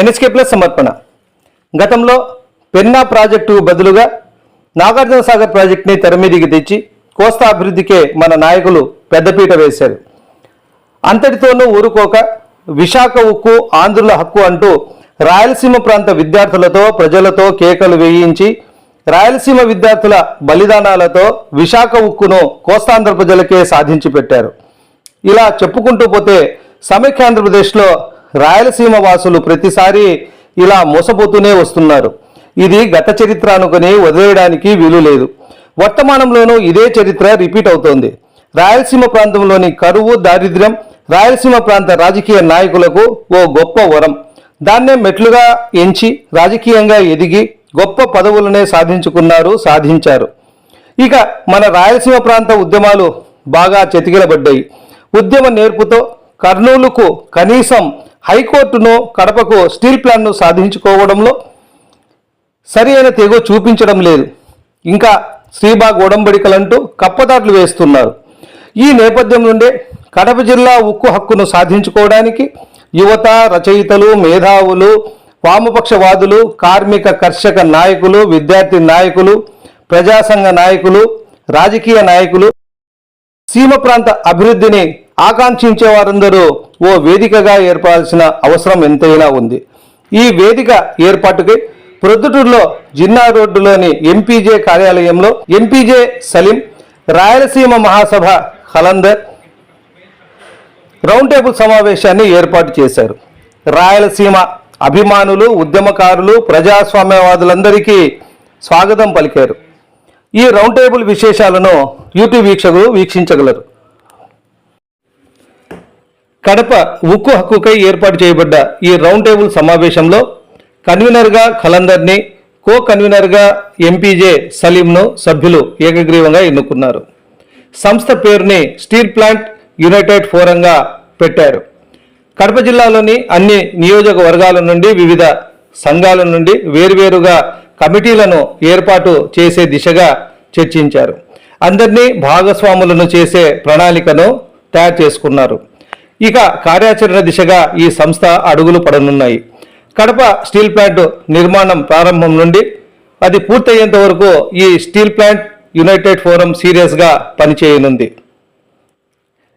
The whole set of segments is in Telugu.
ఎన్హెచ్కే ప్లస్ సమర్పణ. గతంలో పెన్నా ప్రాజెక్టు బదులుగా నాగార్జున సాగర్ ప్రాజెక్టుని తెరమీదికి తెచ్చి కోస్తా అభివృద్ధికే మన నాయకులు పెద్దపీట వేశారు. అంతటితోనూ ఊరుకోక విశాఖ ఉక్కు ఆంధ్రుల హక్కు అంటూ రాయలసీమ ప్రాంత విద్యార్థులతో ప్రజలతో కేకలు వేయించి రాయలసీమ విద్యార్థుల బలిదానాలతో విశాఖ ఉక్కును కోస్తాంధ్ర ప్రజలకే సాధించి పెట్టారు. ఇలా చెప్పుకుంటూ పోతే సమైక్య ఆంధ్రప్రదేశ్లో రాయలసీమ వాసులు ప్రతిసారి ఇలా మోసపోతూనే వస్తున్నారు. ఇది గత చరిత్ర అనుకుని వదిలేయడానికి వీలు లేదు. వర్తమానంలోనూ ఇదే చరిత్ర రిపీట్ అవుతోంది. రాయలసీమ ప్రాంతంలోని కరువు దారిద్ర్యం రాయలసీమ ప్రాంత రాజకీయ నాయకులకు ఓ గొప్ప వరం. దాన్నే మెట్లుగా ఎంచి రాజకీయంగా ఎదిగి గొప్ప పదవులనే సాధించుకున్నారు సాధించారు. ఇక మన రాయలసీమ ప్రాంత ఉద్యమాలు బాగా చెతికిలబడ్డాయి. ఉద్యమ నేర్పుతో కర్నూలుకు కనీసం హైకోర్టును కడపకు స్టీల్ ప్లాంట్ను సాధించుకోవడంలో సరి అయిన తెగు చూపించడం లేదు. ఇంకా శ్రీబాగ్ ఒడంబడికలంటూ కప్పదాట్లు వేస్తున్నారు. ఈ నేపథ్యం నుండే కడప జిల్లా ఉక్కు హక్కును సాధించుకోవడానికి యువత రచయితలు మేధావులు వామపక్షవాదులు కార్మిక కర్షక నాయకులు విద్యార్థి నాయకులు ప్రజాసంఘ నాయకులు రాజకీయ నాయకులు సీమ ప్రాంత అభివృద్ధిని ఆకాంక్షించే వారందరూ ఓ వేదికగా ఏర్పడాల్సిన అవసరం ఎంతైనా ఉంది. ఈ వేదిక ఏర్పాటుకి ప్రొద్దుటూరులో జిన్నా రోడ్డులోని ఎంపీజే కార్యాలయంలో MPJ Salim Rayalaseema Mahasabha హలందర్ round table సమావేశాన్ని ఏర్పాటు చేశారు. రాయలసీమ అభిమానులు ఉద్యమకారులు ప్రజాస్వామ్యవాదులందరికీ స్వాగతం పలికారు. ఈ రౌండ్ టేబుల్ విశేషాలను యూట్యూబ్ వీక్షకులు వీక్షించగలరు. కడప ఉక్కు హక్కుకై ఏర్పాటు చేయబడ్డ ఈ రౌండ్ టేబుల్ సమావేశంలో కన్వీనర్గా ఖలందర్ని కో కన్వీనర్గా ఎంపీజే సలీంను సభ్యులు ఏకగ్రీవంగా ఎన్నుకున్నారు. సంస్థ పేరుని స్టీల్ ప్లాంట్ యునైటెడ్ ఫోరంగా పెట్టారు. కడప జిల్లాలోని అన్ని నియోజకవర్గాల నుండి వివిధ సంఘాల నుండి వేరువేరుగా కమిటీలను ఏర్పాటు చేసే దిశగా చర్చించారు. అందరినీ భాగస్వాములను చేసే ప్రణాళికను తయారు చేసుకున్నారు. ఇక కార్యాచరణ దిశగా ఈ సంస్థ అడుగులు పడనున్నాయి. కడప స్టీల్ ప్లాంట్ నిర్మాణం ప్రారంభం నుండి అది పూర్తయ్యేంత వరకు ఈ స్టీల్ ప్లాంట్ యునైటెడ్ ఫోరం సీరియస్గా పనిచేయనుంది.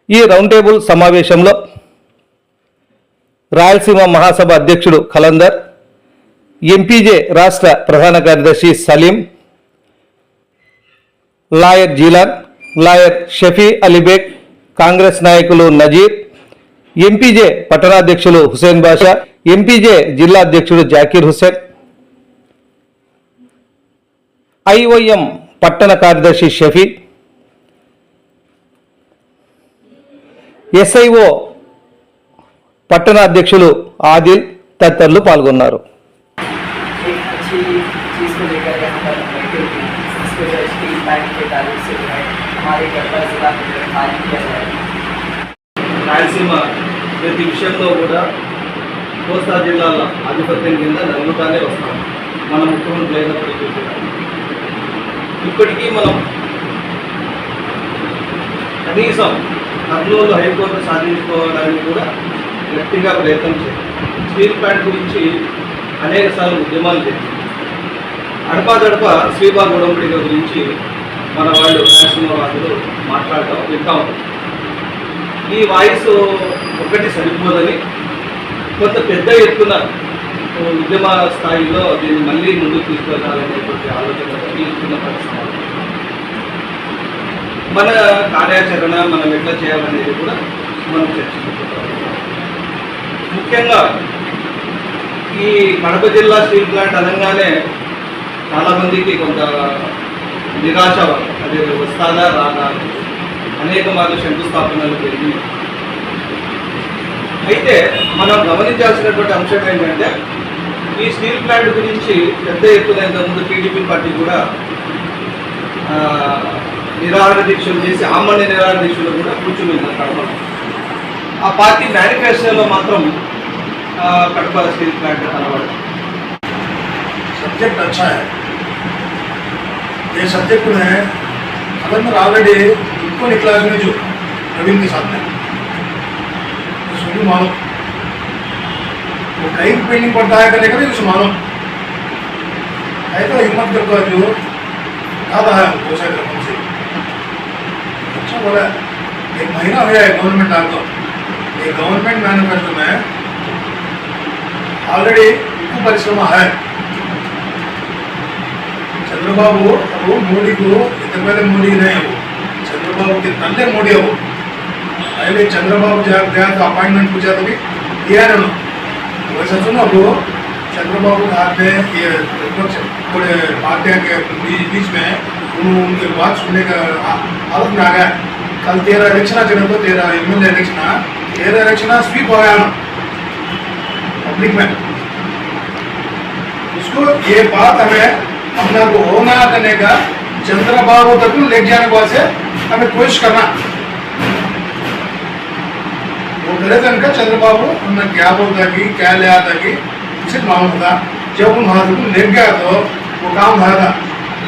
ఈ రౌండ్ టేబుల్ సమావేశంలో రాయలసీమ మహాసభ అధ్యక్షుడు కలందర్ ఎంపీజే రాష్ట్ర ప్రధాన కార్యదర్శి Salim lawyer Jilan lawyer Shafi Alibeg Congress నాయకులు నజీర్ ఎంపీజే పట్టణాధ్యక్షులు హుసేన్ బాషా ఎంపీజే జిల్లా అధ్యక్షుడు జాకీర్ హుసేన్ ఐఓఎం పట్టణ కార్యదర్శి షఫీ. ఎస్ఐఓ పట్టణ అధ్యక్షులు ఆదిల్ తదితరులు పాల్గొన్నారు. రాయలసీమ ప్రతి విషయంలో కూడా కోస్తా జిల్లాల ఆధిపత్యం కింద నలుగుతానే వస్తాం. మన ముఖ్యమంత్రి అయినప్పటికీ కూడా ఇప్పటికీ మనం కనీసం కర్నూలు హైకోర్టు సాధించుకోవడానికి కూడా గట్టిగా ప్రయత్నం చేయాలి. స్టీల్ ప్లాంట్ గురించి అనేక సార్లు ఉద్యమాలు చేశారు అడపాదడప శ్రీబాగ్ ఉడంబడిక గురించి మన వాళ్ళు రాయలసీమవాదులు మాట్లాడటం వింటా ఉంటాం. ఈ వాయిస్ ఒకటి సరిపోదని కొంత పెద్ద ఎత్తున ఉద్యమ స్థాయిలో దీన్ని మళ్ళీ ముందుకు తీసుకెళ్ళాలనేటువంటి ఆలోచన తీసుకున్న పరిస్థితి. మన కార్యాచరణ మనం ఎట్లా చేయాలనేది కూడా మనం చర్చించుకుంటాం. ముఖ్యంగా ఈ కడప జిల్లా స్టీల్ ప్లాంట్ అనగానే చాలామందికి కొంత నిరాశ అది వస్తాదా రాదా? అనేక మార్గ శంకుస్థాపనలు జరిగినాయి అయితే మనం గమనించాల్సినటువంటి అంశం ఏంటంటే ఈ స్టీల్ ప్లాంట్ గురించి పెద్ద ఎత్తున ఇంతకుముందు టీడీపీ పార్టీ కూడా నిరాహార దీక్షలు చేసి ఆమరణ నిరాహార దీక్షలు కూడా కూర్చుని కడపలో. ఆ పార్టీ మేనిఫెస్టోలో మాత్రం కడప స్టీల్ ప్లాంట్ కనబడదు. సబ్జెక్ట్ అచ్చా ఏ సబ్జెక్ట్ హై ఆల్రెడీ కొన్ని క్లాస్ నుంచి ప్రవీణ్కి సాధ్యం उसको मानो। वो कहीं पे नहीं पड़ता है करेगा नहीं उसे मानो। ऐसा हिम्मत करता है जो याद है हमको शायद रकम से। अच्छा बोला एक महीना हुआ है गवर्नमेंट आ तो एक गवर्नमेंट मैनुफैक्चर में ऑलरेडी उक्कू परिश्रम है। चंद्रबाबू वो मोदी को इतने पहले मोदी नहीं है वो ಮುಖ್ಯಮಂತ್ರಿ ನರೇಂದ್ರ ಮೋದಿ ಅವರು ಅಲ್ಲಿ ಚಂದ್ರಬಾಬು ಜಾರ್ದ ಅಪಾಯಿಂಟ್ಮೆಂಟ್ ಪೂಜಾದಲ್ಲಿ चंद्रबाबू ये विपक्ष थोड़े पार्टियाँ के बीच में उनके बात सुनने का हालत गया। कल तेरा इलेक्शन जगह को एम एल इलेक्शन तेरा इलेक्शन स्वीप हो गया पब्लिक में। उसको ये बात हमें अपना को होना करने का चंद्रबाबू तक ले जाने वाले हमें कोशिश करना। वो करे तो इनका चंद्रबाबू उन्होंने क्या बोलता कि, क्या ले आता कि उचित मालूम था। जब उन हाथों को ले गया तो वो काम था।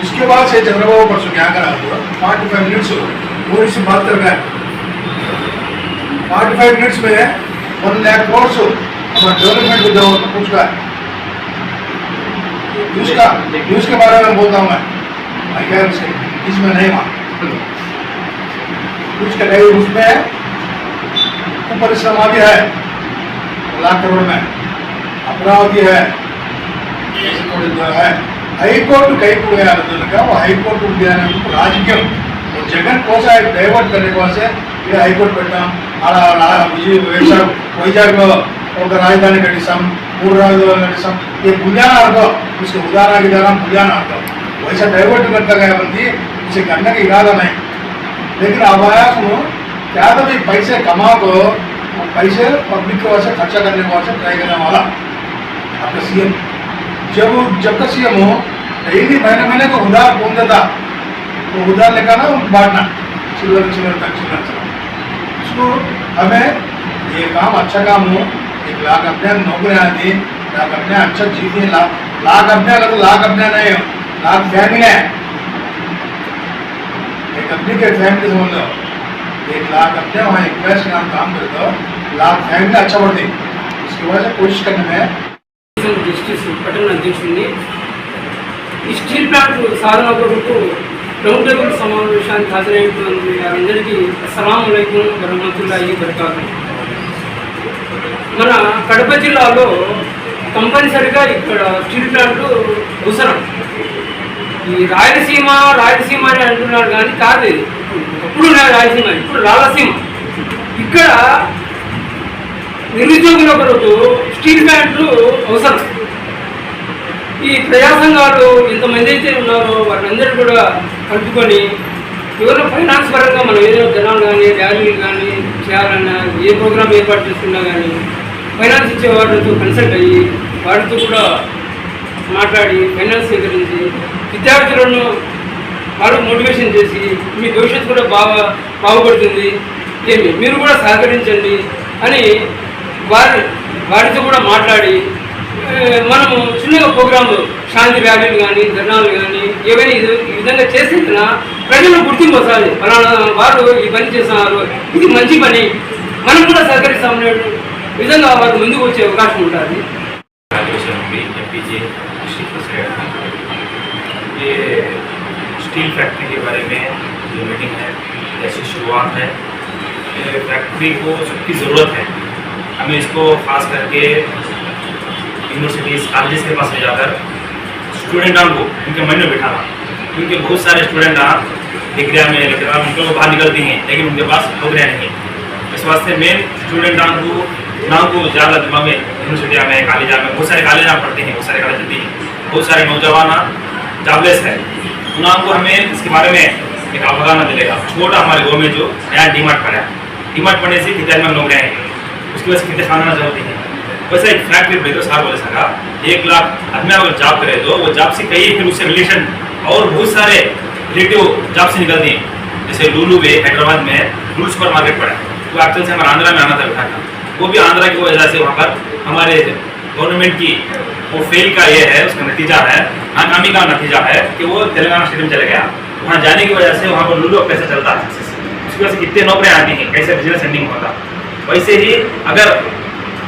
उसके बाद से चंद्रबाबू परसों क्या करा तो फोर्टी फाइव मिनट्स वो इससे बात कर गए फोर्टी फाइव मिनट्स में one lakh crore so development को जो पूछ रहा है। न्यूज़ का न्यूज़ के बारे में बोलता हूँ मैं। मैं क्या उसके इसमें नहीं माँ न्यूज का नहीं उसमें तो परिश्रमा भी है लाख करोड़ में अमरावती है ऐसे थोड़ी जो है హైకోర్టు కైకూడేయాలి కనుక హైకోర్టు ఉద్యానం రాజకీయం జగన్ కోసం డైవర్ట్ करने को से ये హైకోర్టు పెట్టాం అలా అలా విజయ వైజాగ్ వైజాగ్లో ఒక రాజధాని కట్టిస్తాం మూడు రాజధానులు కట్టిస్తాం ये बुझाना अर्थ उसके उदाहरण विधान बुझाना अर्थ वैसा डाइवर्ट करता गया बंदी उसे करने का इरादा नहीं लेकिन अब आया सुनो क्या तो भी पैसे कमा को पैसे पब्लिक के वास्ते खर्चा करने के वास्ते ट्राई करने वाला। आपका सीएम जब जब का सीएम हो डेली महीने महीने को उधार कौन देता। तो उधार लेकर ना बांटना। चिल्लर चिल्लर तक चिल्लर तक। उसको हमें ये काम अच्छा काम हो। एक लाख अपने नौकरी आती लाख अपने अच्छा जीते लाख अपने अगर तो लाख अपने नहीं लाख फैमिली है। एक अपनी के फैमिली समझ लो एक लाख अपने वहाँ इन्वेस्ट का काम करे तो लाख फैमिली अच्छा बढ़ती उसकी वजह से कोशिश करने में జస్టిస్ పట్టణ అధ్యక్షుడిని ఈ స్టీల్ ప్లాంట్ సాధన కొరకు రౌండ్ టేబుల్ సమావేశానికి హాజరైనటువంటి వారందరికీ అస్సలం అయికం వరహమతుల్లాహి బరకాతు మన కడప జిల్లాలో కంపల్సరిగా ఇక్కడ స్టీల్ ప్లాంట్ అవసరం ఈ రాయలసీమ రాయలసీమ అని అంటున్నారు కానీ కాదు ఇది. అప్పుడు రాయలసీమ? ఇప్పుడు రాయలసీమ. ఇక్కడ నిరుద్యోగుల కొరకు స్టీల్ ప్లాంట్లు అవసరం. ఈ ప్రజా సంఘాలు ఇంతమంది అయితే ఉన్నారో వాళ్ళందరూ కూడా కలుపుకొని ఎవరైనా ఫైనాన్స్ పరంగా మనం ఏదైనా జనాలు కానీ ర్యాలీలు కానీ చేయాలన్నా ఏ ప్రోగ్రామ్ ఏర్పాటు చేసుకున్నా కానీ ఫైనాన్స్ ఇచ్చే వాళ్ళతో కన్సల్ట్ అయ్యి వారితో కూడా మాట్లాడి ఫైనాన్స్ సేకరించి విద్యార్థులను వాళ్ళకు మోటివేషన్ చేసి మీ భవిష్యత్తు కూడా బాగా బాగుపడుతుంది ఏమి? మీరు కూడా సహకరించండి అని వారి వారితో కూడా మాట్లాడి మనము చిన్నగా ప్రోగ్రాంలు శాంతి ర్యాలీలు కానీ ధర్నాలు కానీ ఏవైనా ఈ విధంగా చేసిన ప్రజలు గుర్తింపు వస్తుంది ఫలానా వారు ఈ పని చేస్తున్నారు ఇది మంచి పని. మనం కూడా సహకరిస్తామనే విధంగా వారు ముందుకు వచ్చే అవకాశం ఉంటుంది. ये स्टील फैक्ट्री के बारे में जो मीटिंग है ऐसी शुरुआत है फैक्ट्री को सबकी ज़रूरत है। हमें इसको खास करके यूनिवर्सिटीज़ कॉलेज के पास ले जाकर स्टूडेंटों को उनके मन में बिठाना। क्योंकि बहुत सारे स्टूडेंट डिग्रिया में लेकर उनको बाहर निकलती हैं, लेकिन उनके पास नौकरियाँ नहीं हैं। इस वास्ते मेन स्टूडेंटों को, ना को ज़्यादा दिमाग में यूनिवर्सिटियाँ में कॉलेज में, बहुत सारे कॉलेज पढ़ते हैं, बहुत सारे कॉलेज हैं। बहुत सारे नौजवान जॉबलेस है। उनको हमें इसके बारे में एक अवगाहन मिलेगा। छोटा हमारे गाँव में जो नया डीमार्ट पड़ा है। डीमार्ट पढ़ने से कितने में नौकरियाँ हैं? उसकी वजह से कितने खाना ज़रूरत है। वैसे एक फैक्ट्री पे तो साहब बोले सका एक लाख आदमी अगर जॉब करे तो वो जॉब से कई फिर उससे रिलेशन और बहुत सारे रिलेटिव जॉब से निकलते हैं। जैसे लूलू में हैदराबाद में लूलू सुपर मार्केट पड़ा है। वो एक्चुअल से हमारा आंध्रा में आना था बिठाना वो भी आंध्रा की वजह से वहाँ पर हमारे गवर्नमेंट की वो फेल का ये है, उसका नतीजा है नाकामी का नतीजा है कि वो तेलंगाना स्टेट में चले गया। वहाँ जाने की वजह से वहाँ पर लूलू कैसे चलता है। उसकी वजह से कितने नौकरियाँ आती हैं, कैसे बिज़नेस एंडिंग होता वैसे ही अगर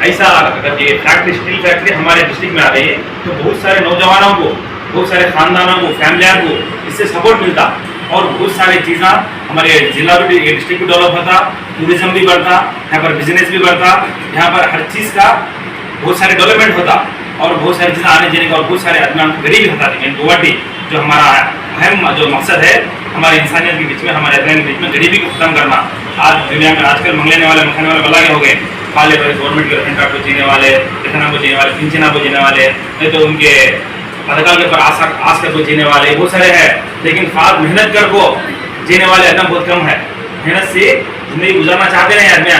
ऐसा अगर ये फैक्ट्री स्टील फैक्ट्री हमारे डिस्ट्रिक्ट में आ रही है तो बहुत सारे नौजवानों को, बहुत सारे खानदानों को फैमिलियों को इससे सपोर्ट मिलता। और बहुत सारी चीज़ें हमारे जिला भी डिस्ट्रिक्ट भी डेवलप होता टूरिज़्म भी बढ़ता, यहाँ पर बिज़नेस भी बढ़ता, यहाँ पर हर चीज़ का बहुत सारे डेवलपमेंट होता और बहुत सारी चीज़ें आने जाने का और बहुत सारे आदमी गरीबी हटाती है गुवाहाटी जो हमारा अहम जो मकसद है, हमारे इंसानियत के बीच में, हमारे अध्ययन के बीच में गरीबी को खत्म करना। आज दुनिया में आजकल मंगलेने वाले, मखाने वाले बल्ला हो गए। काले बड़े गवर्नमेंट के रेशन को जीने वाले वेतना को जीने वाले पिंचना को जीने वाले, नहीं तो उनके पथकाल के ऊपर आशा आस कर को जीने वाले, बहुत सारे हैं। लेकिन खास मेहनत कर को जीने वाले आदमी बहुत कम है। मेहनत से ज़िंदगी गुजारना चाहते नहीं आदमी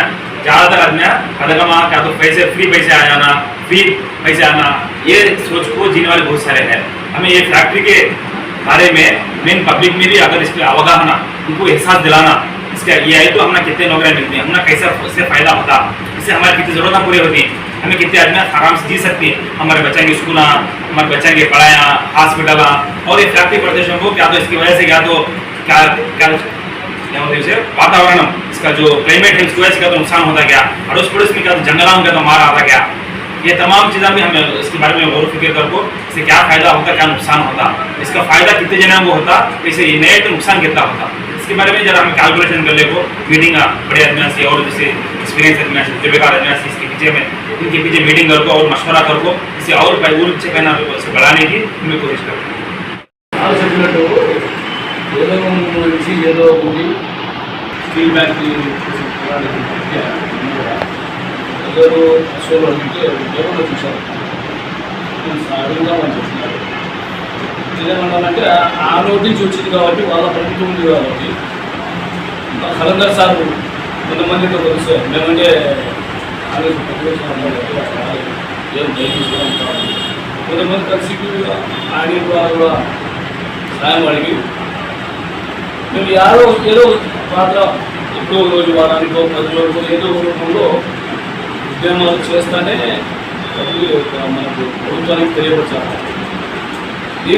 ज़्यादातर आदमी पथकमा क्या तो पैसे फ्री पैसे आ जाना फ्री पैसे आना, ये सोच को जीने वाले बहुत सारे हैं। हमें ये फैक्ट्री के बारे में मेन पब्लिक में भी अगर इसके अवगाहना उनको एहसास दिलाना, इसका ये है तो हमें कितने नौकरियाँ मिलती हैं हमें कैसे इससे फ़ायदा होता, इससे हमारी कितनी ज़रूरतें पूरी होती हैं, हमें कितने आदमी आराम से जी सकती हैं, हमारे बच्चों की स्कूल हमारे बच्चों की पढ़ाया हॉस्पिटल और ये फैक्ट्री प्रदेशों को क्या तो इसकी वजह से क्या तो क्या क्या क्या उसे, वातावरण इसका जो क्लाइमेट है उसकी वजह से क्या तो नुकसान होता क्या अड़ोस पड़ोस में क्या तो जंगलों का तो मार आता क्या ये तमाम चीज़ें भी हमें इसके बारे में गौर फिक्र कर को इससे क्या फायदा होता क्या नुकसान होता इसका फायदा कितने जने को होता इसे ये नए तो नुकसान कितना होता इसके बारे में जरा हमें कैलकुलेशन कर ले को मीटिंग बड़े आदमी से और जैसे एक्सपीरियंस आदमी से तजुर्बेकार आदमी से इसके पीछे में इनके पीछे मीटिंग कर को और मशवरा कर को इसे और और अच्छे कहना इसे बढ़ाने की हमें कोशिश करते हैं వాళ్ళు చెప్పినట్టు ఏదో నుంచి ఏదో ఒకటి స్టీల్ ఫ్యాక్టరీ అందరూ అసలు అంటే ఎవరో చూశారు. వాళ్ళు చెప్తున్నారు ఇదేమన్నారంటే ఆ నోటి నుంచి వచ్చింది కాబట్టి వాళ్ళ ప్రభుత్వం ఉంది కాబట్టి కలందర్ సార్ కొంతమందితో కలిసి మేమంటే కొంతమంది కలిసి ఆయన ద్వారా సాయం అడిగి మేము యారో ఏదో పాత్ర ఎప్పుడో రోజు వారానికో పది రోజులు ఏదో రూపంలో ఉద్యమాలు చేస్తానే మనకు ప్రభుత్వానికి తెలియపరచాలి. ఈ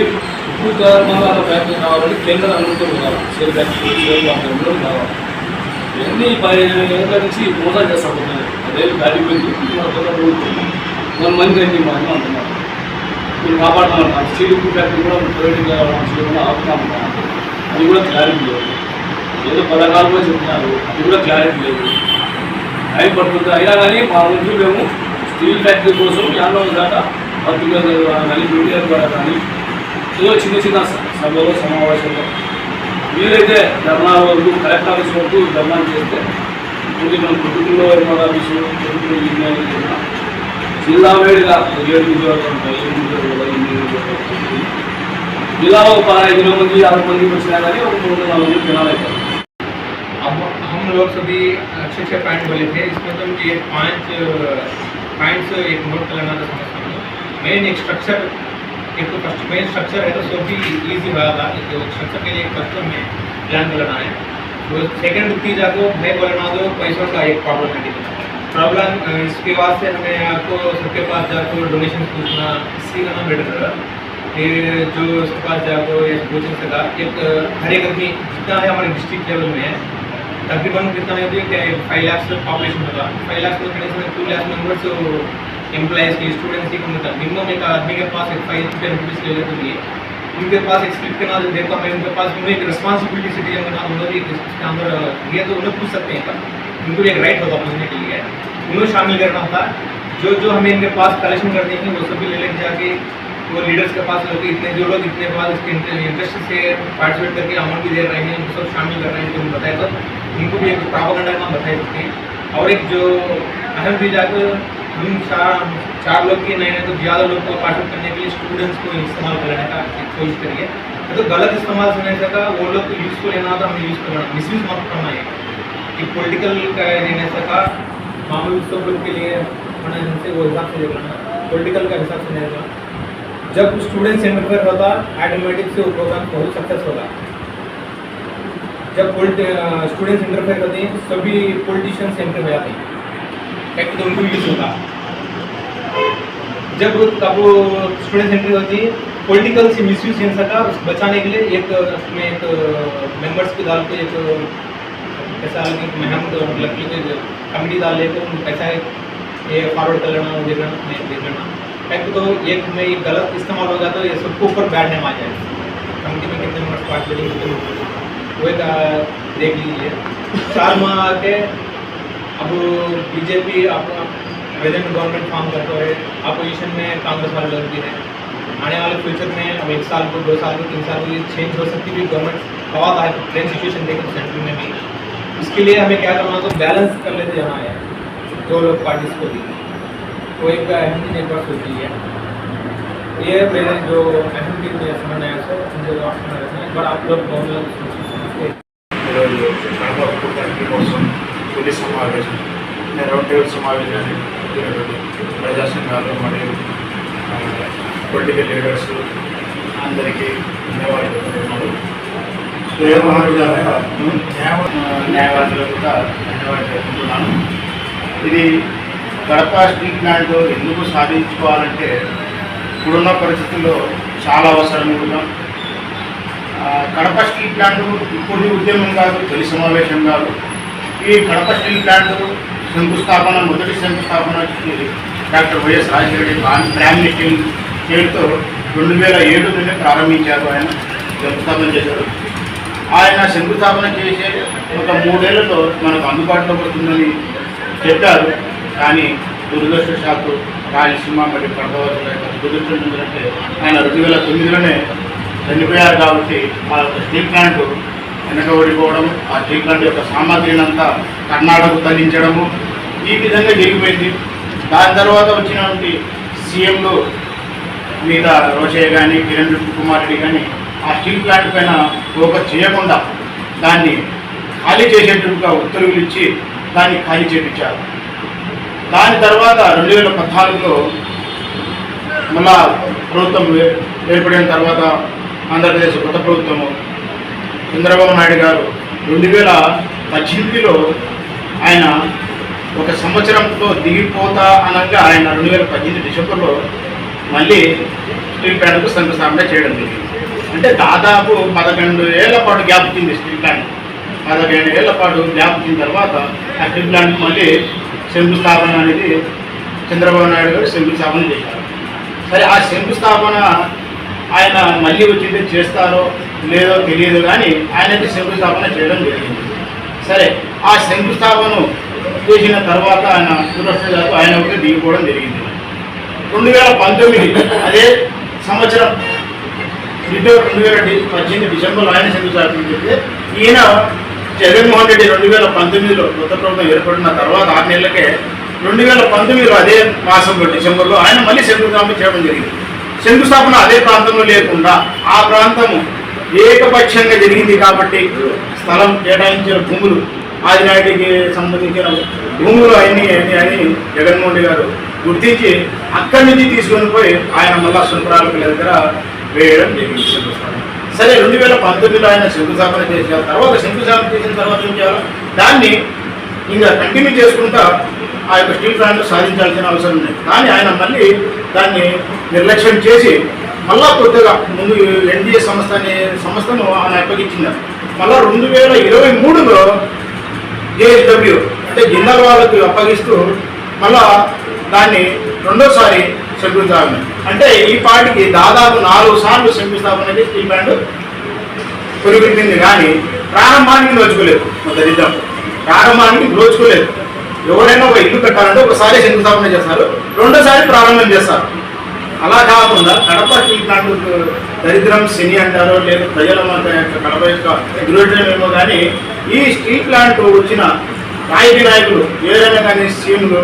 ఉప్పు కర్మాగార ఫ్యాక్టరీ కావాలంటే కేంద్ర అనుమతులు కావాలి. షేర్ ఫ్యాక్టరీ షేర్ ఫ్యాక్టరీలో కావాలి. ఇవన్నీ పదిహేను ఏళ్ళ నుంచి మోసాలు చేస్తా పోతున్నాయి అదేమి దాటిపోయింది మన కొత్త ప్రభుత్వం. మన మంది అన్ని మా అంటున్నారు. మీరు కాపాడమన్నారు స్టీల్ ఫ్యాక్టరీ కూడా ప్రైవేట్ కావాలని కూడా ఆపుతామన్నారు అది కూడా క్లారిటీ లేదు. ఏదో పథకాలు కూడా చెప్తున్నారు అది కూడా క్లారిటీ లేదు. టైం పడుతుంది. అయినా కానీ మా ముందు మేము స్టీల్ ఫ్యాక్టరీ కోసం యాభై దాట పత్తు కానీ మీడియా ద్వారా కానీ ఏదో చిన్న చిన్న సభలో సమావేశంలో వీలైతే ధర్నా వరకు కలెక్ట్ ఆఫీస్ వరకు ధర్నాలు చేస్తే మళ్ళీ మన కుటుంబంలో ఎంఆర్ ఆఫీసు కుటుంబంలో ఇంజనీరింగ్ జిల్లా వేడిగా ఏడు ఉద్యోగాలు ఉంటాయి. ఏడు ఉద్యోగాలు ఇంజనీరింగ్ జిల్లాలో ఒక పదహైదు మంది ఆరు మంది వచ్చినా కానీ ఒక మూడు నాలుగు మంది జనాలు అవుతారు लोग सभी अच्छे अच्छे पॉइंट बोले थे। इसमें तो मुझे पाँच पॉइंट्स एक नोट कर लेना था समझता हूँ मेन एक स्ट्रक्चर एक तो फ़र्स्ट मेन स्ट्रक्चर है तो सो भी ईजी हुआ था। तो स्ट्रक्चर के लिए फ़र्स्ट में प्लान बनाना है। तो सेकेंड चीज़ आपको मैं बोलना तो पैसों का एक प्रॉब्लम है। प्रॉब्लम इसके वास्ते हमें आपको सबके पास जाकर डोनेशन पूछना नाम बेटर ये जो उसके पास जाकर ये कोचिंग से था एक हर एक आदमी जितना है हमारे डिस्ट्रिक्ट लेवल में है तकरीबन कितना है कि फाइव लाख पॉपुलेशन होगा? फाइव लाख में टू लाख मेंबर्स एम्प्लॉयज़ की स्टूडेंट्स कम होता मिनिमम एक आदमी के पास एक फाइव टेन रुपीज़ ले लेते लिए उनके पास एक स्लिप के नाम देखता मैं उनके पास उन्हें एक रिस्पॉन्सिबिलिटी सिटीजन का नाम उन्होंने इसके अंदर ये तो उन्हें पूछ सकते हैं। उनको एक राइट होता पूछने के लिए। उन्हें शामिल करना होता। जो जो हमें इनके पास कलेक्शन करते हैं वो सभी ले लेके जाके, वो लीडर्स के पास लोग इतने जो लोग इतने पास इसके इंटरेस्ट से पार्टिसिपेट करके अमाउंट भी दे रहे हैं उनको सब शामिल कर रहे हैं, जो हम बताए उनको भी एक प्रावगंडा का बता सकते हैं और एक जो अहम चीज़ जाकर हम चार चार लोग के नहीं नहीं तो ज़्यादा लोग को पार्टिसिपेट करने के लिए स्टूडेंट्स को इस्तेमाल करने का कोशिश करिए तो गलत इस्तेमाल से नहीं सका, वो लोग को यूज़ को लेना था हमें यूज़ करना मिस यूज़ मत करना है कि पोलिटिकल का नहीं सका, मामूली सब लोग के लिए होना जिनसे वो हिसाब से देखना पोलिटिकल का हिसाब से नहीं जब स्टूडेंट इंटरफेयर होता ऑटोमेटिक से वो प्रोग्राम बहुत सक्सेस होगा जब स्टूडेंट्स इंटरफेयर करते हैं, सभी पॉलिटिशियंस एंटर हो जाते हैं। एक तो उनको यूज़ होता जब तब स्टूडेंट एंट्री होती है पॉलिटिकल से मिस यूज़ सका बचाने के लिए एक, उसमें एक मेंबर्स की डाल के एक कैसा लगे कि हम मतलब कि कमेटी डाल लेकर उनको कैसा ये फॉरवर्ड कर लेना देख देख लेना। एक तो एक में गलत इस्तेमाल होगा तो ये सबको ऊपर बैड नेम आ जाए। कमिटी में कितने मेंबर्स पार्टिसिपेटिंग कितने वो एक देख लीजिए। चार माह आके अब बीजेपी अब प्रेजेंट गवर्नमेंट फॉर्म करते हुए अपोजिशन में कांग्रेस वाले लोग भी हैं आने वाले फ्यूचर में अब एक साल को, दो साल को, तीन साल को ये चेंज हो सकती है गवर्नमेंट बहुत आए ट्रेन सिचुएशन देखें सेंट्रल में भी। इसके लिए हमें क्या करना तो बैलेंस कर लेते जाना है। दो लोग पार्टीज़ को भी वो एक अहम एक बार सोची है। ये मेरे जो अहम मैं समझ आया सर हैं। एक आप लोग बहुत लोग సమావేశం. రౌండ్ టేబుల్ సమావేశాన్ని ప్రజా సంఘాలు మరియు పొలిటికల్ లీడర్స్ అందరికీ ధన్యవాదాలు. న్యాయవాదులకు కూడా ధన్యవాదాలు చెప్తున్నాను ఇది కడప స్టీల్ ప్లాంట్ ఎందుకు సాధించుకోవాలంటే ఇప్పుడున్న పరిస్థితుల్లో చాలా అవసరం కూడా కడప స్టీల్ ప్లాంట్ ఇప్పుడు ఉద్యమం కాదు తొలి సమావేశం కాదు. ఈ కడప స్టీల్ ప్లాంట్ శంకుస్థాపన మొదటి శంకుస్థాపన doctor YS Rajasekhara Reddy prime పేరుతో రెండు వేల ఏడులోనే ప్రారంభించారు ఆయన. శంకుస్థాపన చేశారు. ఆయన శంకుస్థాపన చేసే ఒక మూడేళ్ళలో మనకు అందుబాటులో పడుతుందని చెప్పారు. కానీ దురదృష్టశాత్తు రాయలసీమ మరియు కడప దురదృష్టం ఏంటంటే ఆయన రెండు వేల తొమ్మిదిలోనే చనిపోయారు కాబట్టి ఆ యొక్క స్టీల్ ప్లాంట్ వెనక ఓడిపోవడం ఆ ట్రీట్మెంట్ ప్లాంట్ యొక్క సామాగ్రిని అంతా కర్ణాటకకు తరలించడము ఈ విధంగా జరిగిపోయింది. దాని తర్వాత వచ్చినటువంటి సీఎంలు మీద రోషయ్య కానీ కిరణ్ కుమార్ రెడ్డి కానీ ఆ స్టీల్ ప్లాంట్ పైన ఫోకస్ చేయకుండా దాన్ని ఖాళీ చేసేటట్టుగా ఉత్తర్వులు ఇచ్చి దాన్ని ఖాళీ చేపించారు. దాని తర్వాత రెండు వేల పద్నాలుగులో మళ్ళా ప్రభుత్వం ఏర్పడిన తర్వాత ఆంధ్రప్రదేశ్ కొత్త ప్రభుత్వము చంద్రబాబు నాయుడు గారు రెండు వేల పద్దెనిమిదిలో ఆయన ఒక సంవత్సరంతో దిగిపోతా అనగా ఆయన రెండు వేల పద్దెనిమిది డిసెంబర్లో మళ్ళీ స్టీల్ ప్లాంట్కు శంకుస్థాపన చేయడం జరిగింది. అంటే దాదాపు పదకొండు ఏళ్ళ పాటు గ్యాప్ ఇచ్చింది స్టీల్ ప్లాంట్. పదకొండు ఏళ్ళ పాటు గ్యాప్ ఇచ్చిన తర్వాత ఆ స్టీల్ ప్లాంట్ మళ్ళీ శంకుస్థాపన అనేది చంద్రబాబు నాయుడు గారు శంకుస్థాపన చేశారు. సరే ఆ శంకుస్థాపన ఆయన మళ్ళీ వచ్చింటే చేస్తారో లేదో తెలియదు కానీ ఆయనకి శంకుస్థాపన చేయడం జరిగింది. సరే ఆ శంకుస్థాపన చేసిన తర్వాత ఆయన దురదృష్టవశాత్తు ఆయన ఒకటి దిగిపోవడం జరిగింది. రెండు వేల పంతొమ్మిది అదే సంవత్సరం డిసెంబర్ రెండు వేల పద్దెనిమిది డిసెంబర్లో ఆయన శంకుస్థాపన చేస్తే ఈయన జగన్మోహన్ రెడ్డి రెండు వేల పంతొమ్మిదిలో కొత్త ప్రభుత్వం ఏర్పడిన తర్వాత ఆరు నెలలకే రెండు వేల పంతొమ్మిదిలో అదే మాసంలో డిసెంబర్లో ఆయన మళ్ళీ శంకుస్థాపన చేయడం జరిగింది. శంకుస్థాపన అదే ప్రాంతంలో లేకుండా ఆ ప్రాంతము ఏకపక్షంగా జరిగింది కాబట్టి స్థలం కేటాయించిన భూములు ఆదినాటికి సంబంధించిన భూములు అన్ని అని అని జగన్మోహన్ రెడ్డి గారు గుర్తించి అక్కడి నుంచి తీసుకొని పోయి ఆయన మళ్ళా సుందరాలకు దగ్గర వేయడం జరిగింది. శంకుస్థాపన సరే రెండు వేల పంతొమ్మిదిలో ఆయన శంకుస్థాపన చేసిన తర్వాత శంకుస్థాపన చేసిన తర్వాత ఏం చేయాలి? దాన్ని ఇంకా కంటిన్యూ చేసుకుంటా ఆ యొక్క స్టీల్ ప్లాంట్ సాధించాల్సిన అవసరం ఉంది. కానీ ఆయన మళ్ళీ దాన్ని నిర్లక్ష్యం చేసి మళ్ళా కొత్తగా ముందు ఎన్డీఏ సంస్థ అనే సంస్థను ఆయన అప్పగించింది మళ్ళా రెండు వేల ఇరవై మూడులో జేఎస్డబ్ల్యూ అంటే జిందాల్ వాళ్ళకి అప్పగిస్తూ మళ్ళా దాన్ని రెండోసారి శంకుస్థాపన. అంటే ఈ పార్టీకి దాదాపు నాలుగు సార్లు శంకుస్థాపన అనేది స్టీల్ ప్లాంట్ పురిపించింది కానీ ప్రారంభానికి నోచుకోలేదు మా దరిద్రం ప్రారంభానికి నోచుకోలేదు. ఎవరైనా ఒక ఇల్లు కట్టాలంటే ఒకసారి శంకుస్థాపన చేస్తారు రెండోసారి ప్రారంభం చేస్తారు. అలా కాకుండా కడప స్టీల్ ప్లాంట్ దరిద్రం శని అంటారో లేదు ప్రజల మధ్య యొక్క కడప యొక్క దురదృష్టం ఏమో కానీ ఈ స్టీల్ ప్లాంట్ వచ్చిన రాజకీయ నాయకులు ఏదైనా కానీ సీఎంలు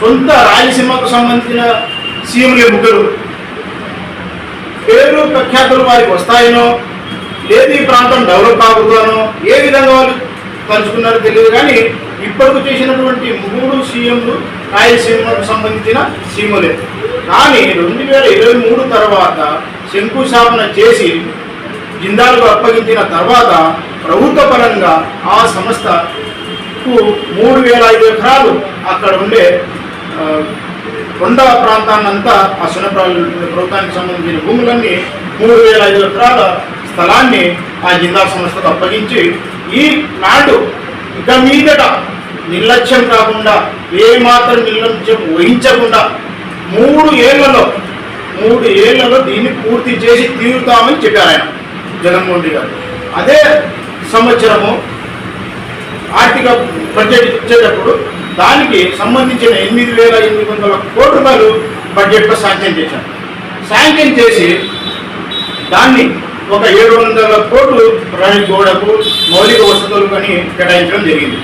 సొంత రాయలసీమకు సంబంధించిన సీఎంలు ముగ్గురు. పేరు ప్రఖ్యాతులు వారికి వస్తాయనో లేదు ఈ ప్రాంతం డెవలప్ కాబోతానో ఏ విధంగా వాళ్ళు తలుచుకున్నారో తెలియదు కానీ ఇప్పటికి చేసినటువంటి మూడు సీఎంలు రాయలసీమకు సంబంధించిన సీమలే. కానీ రెండు వేల ఇరవై మూడు తర్వాత శంకుస్థాపన చేసి జిందాలకు అప్పగించిన తర్వాత ప్రభుత్వ పరంగా ఆ సంస్థకు మూడు వేల ఐదు ఎకరాలు అక్కడ ఉండే కొండ ప్రాంతాన్నంతా ఆ సునప్రాలు ప్రభుత్వానికి సంబంధించిన భూములన్నీ మూడు వేల ఐదు ఎకరాల స్థలాన్ని ఆ జిందా సంస్థకు అప్పగించి ఈ ప్లాంట్ ఇక మీదట నిర్లక్ష్యం కాకుండా ఏమాత్రం నిర్లక్ష్యం వహించకుండా మూడు ఏళ్ళలో మూడు ఏళ్ళలో దీన్ని పూర్తి చేసి తీరుతామని చెప్పారు ఆయన జగన్మోహన్ రెడ్డి గారు. అదే సంవత్సరము ఆర్థిక బడ్జెట్ ఇచ్చేటప్పుడు దానికి సంబంధించిన ఎనిమిది వేల ఎనిమిది వందల కోట్ల రూపాయలు బడ్జెట్లో శాంక్షన్ చేశారు. శాంక్షన్ చేసి దాన్ని ఒక ఏడు వందల కోట్లు రైలు గోడకు మౌలిక వసతులు కానీ కేటాయించడం జరిగింది.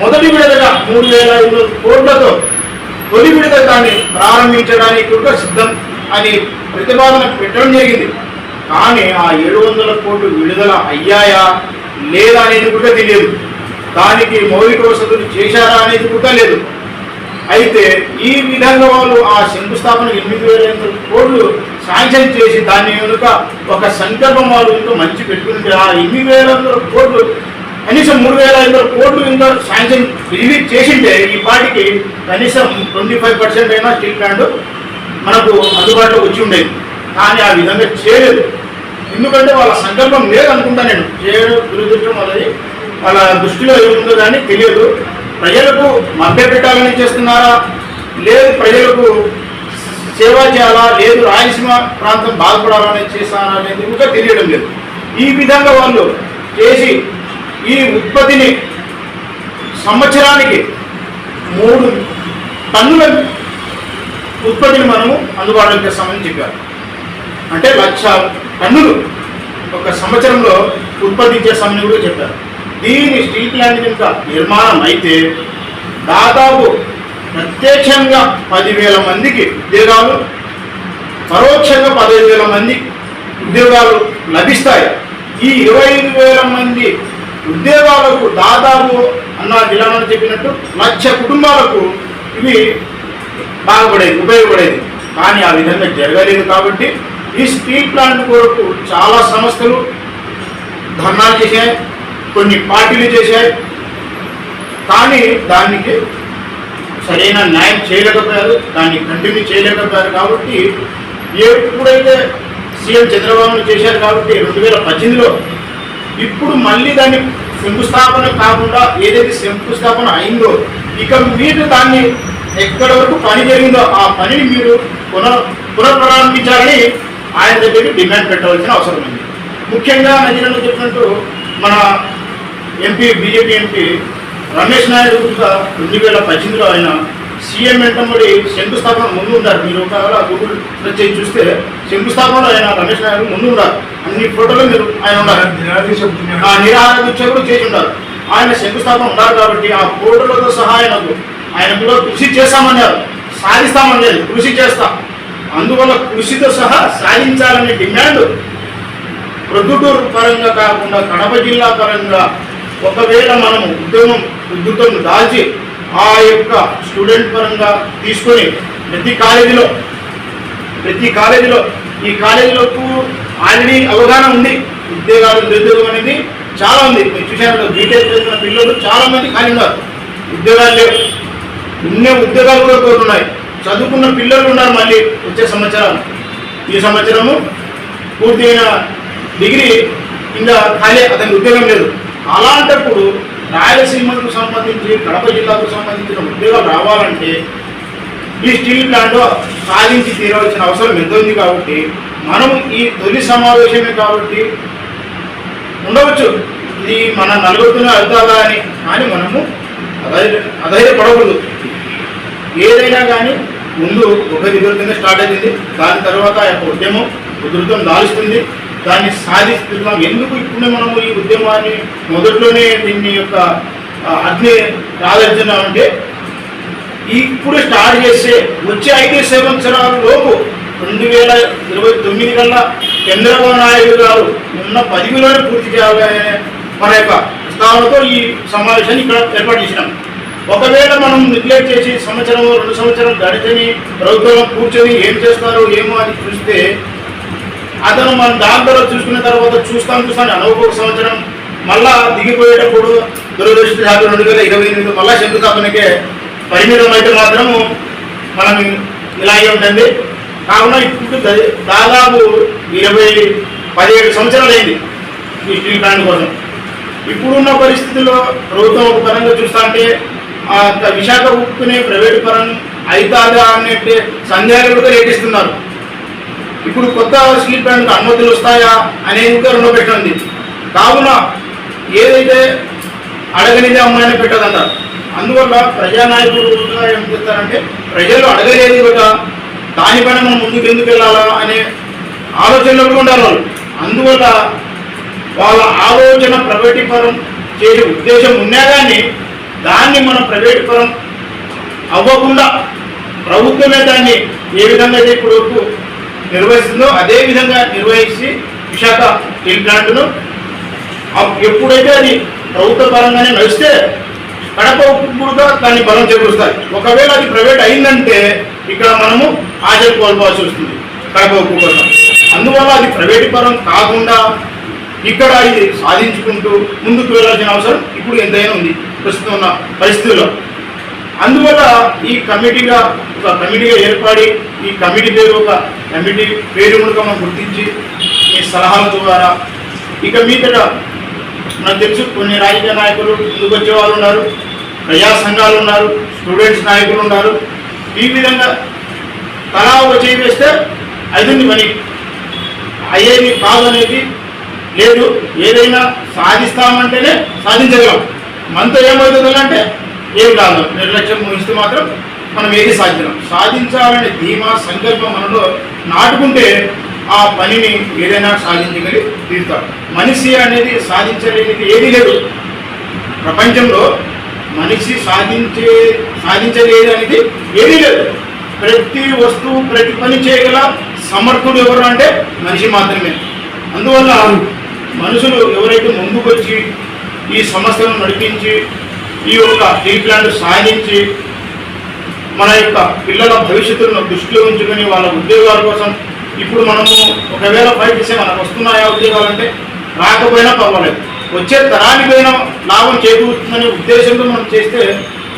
మొదటి విడతగా మూడు వేల ఐదు వందల కోట్లతో తొలి విడత దాన్ని ప్రారంభించడానికి కూడా సిద్ధం అని ప్రతిపాదన పెట్టడం జరిగింది. కానీ ఆ ఏడు వందల కోట్లు విడుదల అయ్యాయా లేదా అనేది కూడా తెలియదు. దానికి మౌలిక వసతులు చేశారా అనేది కూడా లేదు. అయితే ఈ విధంగా వాళ్ళు ఆ శంకుస్థాపన ఎనిమిది వేల ఎనిమిది కోట్లు శాంక్షన్ చేసి దాని వెనుక ఒక సంకల్పం వాళ్ళు ఇంకా మంచి పెట్టుకుంటే ఆ ఎనిమిది వేల వందల కోట్లు కనీసం మూడు వేల ఐదు వందల కోట్లు కింద శాంక్షన్ రిలీజ్ చేసింటే ఈ పాటికి కనీసం ట్వంటీ ఫైవ్ పర్సెంట్ అయినా స్టీల్ ప్లాంట్ మనకు అందుబాటులో వచ్చి ఉండేది. కానీ ఆ విధంగా చేయలేదు. ఎందుకంటే వాళ్ళ సంకల్పం లేదనుకుంటా నేను. చేయడం దురదృష్టం వాళ్ళది. వాళ్ళ దృష్టిలో ఏముందో కానీ తెలియదు. ప్రజలకు మభ్య పెట్టాలని చేస్తున్నారా? లేదు ప్రజలకు సేవ చేయాలా? లేదు రాయలసీమ ప్రాంతం బాధపడాలని చేస్తారా అనేది కూడా తెలియడం లేదు. ఈ విధంగా వాళ్ళు చేసి ఈ ఉత్పత్తిని సంవత్సరానికి మూడు టన్నుల ఉత్పత్తిని మనము అందుబాటులోకి తెస్తామని చెప్పారు. అంటే లక్ష టన్నులు ఒక సంవత్సరంలో ఉత్పత్తి చేస్తామని కూడా చెప్పారు. దీని స్టీల్ ప్లాంట్ కనుక నిర్మాణం అయితే దాదాపు ప్రత్యక్షంగా పదివేల మందికి ఉద్యోగాలు పరోక్షంగా పదహైదు వేల మంది ఉద్యోగాలు లభిస్తాయి. ఈ ఇరవై ఐదు వేల మంది ఉద్యోగాలకు దాదాపు అన్న జిల్లాలో చెప్పినట్టు లక్ష కుటుంబాలకు ఇవి బాగుపడేది ఉపయోగపడేది. కానీ ఆ విధంగా జరగలేదు కాబట్టి ఈ స్టీల్ ప్లాంట్ కొరకు చాలా సంస్థలు ధర్నాలు చేశాయి కొన్ని పార్టీలు చేశాయి. కానీ దానికి సరైన న్యాయం చేయలేకపోయారు దాన్ని కంటిన్యూ చేయలేకపోయారు కాబట్టి ఎప్పుడైతే సీఎం చంద్రబాబు చేశారు కాబట్టి రెండు వేల పద్దెనిమిదిలో ఇప్పుడు మళ్ళీ దాన్ని శంకుస్థాపన కాకుండా ఏదైతే శంకుస్థాపన అయిందో ఇక మీరు దాన్ని ఎక్కడి వరకు పని జరిగిందో ఆ పనిని మీరు పునః పునఃప్రారంభించాలని ఆయన దగ్గరికి డిమాండ్ పెట్టవలసిన అవసరం ఉంది. ముఖ్యంగా నజీరంలో చెప్పినట్టు మన MP BJP MP Ramesh Naidu కూడా రెండు వేల పద్దెనిమిదిలో ఆయన సీఎం వెంటబడి శంకుస్థాపన ముందు ఉన్నారు మీరు ఒకవేళ గూగుల్ సెర్చ్ చేసి చూస్తే శంకుస్థాపనలో ఆయన రమేష్ నాయుడు ముందు ఉన్నారు అన్ని ఫోటోలు మీరు ఆయన ఉన్నారు ఆ నిరాహార దీక్ష కూడా చేసి ఉన్నారు ఆయన శంకుస్థాపన ఉన్నారు కాబట్టి ఆ ఫోటోలతో సహా ఆయనకు ఆయన కూడా కృషి చేస్తామన్నారు. సాధిస్తామన్నారు కృషి చేస్తాం. అందువల్ల కృషితో సహా సాధించాలనే డిమాండ్ ప్రొద్దుటూరు పరంగా కాకుండా కడప జిల్లా పరంగా ఒకవేళ మనం ఉద్యమం ఉద్యుతం దాల్చి ఆ యొక్క స్టూడెంట్ పరంగా తీసుకొని ప్రతి కాలేజీలో ప్రతి కాలేజీలో ఈ కాలేజీలకు ఆల్రెడీ అవగాహన ఉంది. ఉద్యోగాలు నిరుద్యోగం అనేది చాలా ఉంది. మీరు చూసారు బీటెక్ చేసిన పిల్లలు చాలా మంది ఖాళీ ఉన్నారు. ఉద్యోగాలు లేవు. ఎన్నో ఉద్యోగాలు కూడా కోరుతున్నాయి చదువుకున్న పిల్లలు ఉన్నారు మళ్ళీ వచ్చే సంవత్సరం. ఈ సంవత్సరము పూర్తయిన డిగ్రీ ఇంకా ఖాళీ అతనికి ఉద్యోగం లేదు. అలాంటప్పుడు రాయలసీమకు సంబంధించి కడప జిల్లాకు సంబంధించిన ఉద్యోగాలు రావాలంటే ఈ స్టీల్ ప్లాంట్ సాధించి తీరవలసిన అవసరం ఎంత ఉంది కాబట్టి మనం ఈ తొలి సమావేశమే కాబట్టి ఉండవచ్చు. ఇది మన నలుగురుతున్న అవుతుందా అని కానీ మనము అధైర్య అధైర్యపడకూడదు. ఏదైనా కానీ ముందు ఒక దిగుతుందే స్టార్ట్ అయింది దాని తర్వాత ఆ యొక్క ఉద్యమం ఉధృతం దాలుస్తుంది దాన్ని సాధిస్తున్నాం ఎందుకు ఇప్పుడు మనము ఈ ఉద్యమాన్ని మొదట్లోనే దీన్ని యొక్క ఆ, అగ్ని అంటే ఇప్పుడు స్టార్ట్ చేస్తే వచ్చే ఐదు సంవత్సరాల లోపు రెండు వేల ఇరవై తొమ్మిది కల్లా చంద్రబాబు నాయుడు గారు ఉన్న పదివిలోనే పూర్తి చేయాలనే మన యొక్క ప్రస్తావనతో ఈ సమావేశాన్ని ఇక్కడ ఏర్పాటు చేసినాం. ఒకవేళ మనం నెగ్లెక్ట్ చేసి సంవత్సరం రెండు సంవత్సరం గడితని ప్రభుత్వం కూర్చొని ఏం చేస్తారు ఏమో అని చూస్తే అతను మనం దాని తర్వాత చూసుకున్న తర్వాత చూస్తాం చూస్తాను అనవక ఒక సంవత్సరం మళ్ళా దిగిపోయేటప్పుడు దురదృష్టశాతం రెండు వేల ఇరవై ఎనిమిది మళ్ళా శంకుస్థాపనకే పరిమితం అయితే మాత్రము మనం ఇలాగే ఉంటుంది కావున ఇప్పుడు దాదాపు ఇరవై పదిహేడు సంవత్సరాలు అయింది ఈ స్టీల్ ప్లాంట్ కోసం. ఇప్పుడున్న పరిస్థితుల్లో ప్రభుత్వం ఒక పరంగా చూస్తా అంటే విశాఖ ఉక్కునే ప్రైవేట్ పరం అయితాదా అనే సందేహాలు కూడా రేటిస్తున్నారు. ఇప్పుడు కొత్త స్టీల్ ప్లాంట్కి అనుమతులు వస్తాయా అనేది ఇంకా రెండో పెట్టండి. కావున ఏదైతే అడగనిదే అమ్మాయిని పెట్టదంటారు. అందువల్ల ప్రజానాయకులు ఏం చేస్తారంటే ప్రజలు అడగలేదు కదా దానిపైన మనం ముందుకు ఎందుకు వెళ్ళాలా అనే ఆలోచనలో కూడా ఉండాలి వాళ్ళు. అందువల్ల వాళ్ళ ఆలోచన ప్రైవేటీకరం చేసే ఉద్దేశం ఉన్నా కానీ దాన్ని మనం ప్రైవేటీకరం అవ్వకుండా ప్రభుత్వమే దాన్ని ఏ విధంగా అయితే ఇప్పుడు వరకు నిర్వహిస్తుందో అదే విధంగా నిర్వహించి విశాఖ స్టీల్ ప్లాంట్ను ఎప్పుడైతే అది ప్రభుత్వ పరంగానే నడిస్తే కడప కూడా దాన్ని బలం చేకూరుస్తాయి. ఒకవేళ అది ప్రైవేట్ అయిందంటే ఇక్కడ మనము ఆశలు కోల్పోవాల్సి వస్తుంది కడప ఉప్పు కోసం. అందువల్ల అది ప్రైవేట్ పరం కాకుండా ఇక్కడ ఇది సాధించుకుంటూ ముందుకు వెళ్ళాల్సిన అవసరం ఇప్పుడు ఎంతైనా ఉంది. ప్రస్తుతం ఉన్న పరిస్థితుల్లో. అందువల్ల ఈ కమిటీగా ఒక కమిటీగా ఏర్పడి ఈ కమిటీ పేరు ఒక కమిటీ పేరు కూడా మనం గుర్తించి ఈ సలహాల ద్వారా ఇక మీదట నాకు తెలుసు కొన్ని రాజకీయ నాయకులు ముందుకు వచ్చే వాళ్ళు ఉన్నారు ప్రజా సంఘాలు ఉన్నారు స్టూడెంట్స్ నాయకులు ఉన్నారు. ఈ విధంగా తలా ఒక చేయి వేస్తే అయింది పని. అయ్యేది కాదు అనేది లేదు. ఏదైనా సాధిస్తామంటేనే సాధించగలం. మనతో ఏమవుతుంది అంటే ఏం కాదు నిర్లక్ష్యం ముగిస్తే మాత్రం మనం ఏది సాధించడం సాధించాలనే ధీమా సంకల్పం మనలో నాటుకుంటే ఆ పనిని ఏదైనా సాధించగలి తీరుతాం. మనిషి అనేది సాధించలేనిది ఏది లేదు. ప్రపంచంలో మనిషి సాధించే సాధించలేదు అనేది ఏదీ లేదు. ప్రతి వస్తువు ప్రతి పని చేయగల సమర్థుడు ఎవరు అంటే మనిషి మాత్రమే. అందువల్ల మనుషులు ఎవరైతే ముందుకొచ్చి ఈ సమస్యను నడిపించి ఈ యొక్క స్టీల్ ప్లాంట్ సాధించి మన యొక్క పిల్లల భవిష్యత్తును దృష్టిలో ఉంచుకొని వాళ్ళ ఉద్యోగాల కోసం ఇప్పుడు మనము ఒకవేళ ఫైట్ చేస్తే మనకు వస్తున్నాయా ఉద్యోగాలంటే రాకపోయినా పర్వాలేదు. వచ్చే తరానికైనా లాభం చేకూరుతుందనే ఉద్దేశంతో మనం చేస్తే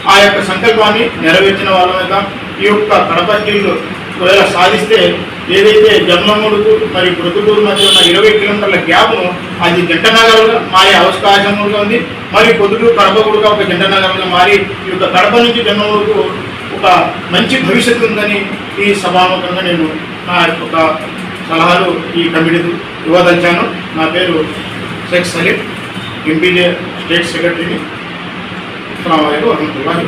ఆ యొక్క సంకల్పాన్ని నెరవేర్చిన వాళ్ళగా ఈ యొక్క కడప స్టీల్ ఒకవేళ సాధిస్తే ఏదైతే జన్మముడుకు మరి ప్రొద్దుటూరు మధ్య ఉన్న ఇరవై కిలోమీటర్ల గ్యాప్ను అది జంట నగరంగా మారే అవకాశం ఉంటుంది ఉంది. మరి పొద్దుటూరు కడప కూడా ఒక జంట నగరంగా మారి ఈ యొక్క కడప నుంచి జన్మముడుకు ఒక మంచి భవిష్యత్తు ఉందని ఈ సభాముఖంగా నేను నా యొక్క సలహాలు ఈ కమిటీకి ఇవ్వదలిచాను. నా పేరు షేక్ సలీం ఎంపీజే స్టేట్ సెక్రటరీని అస్సలం వరహమతుల్లాహి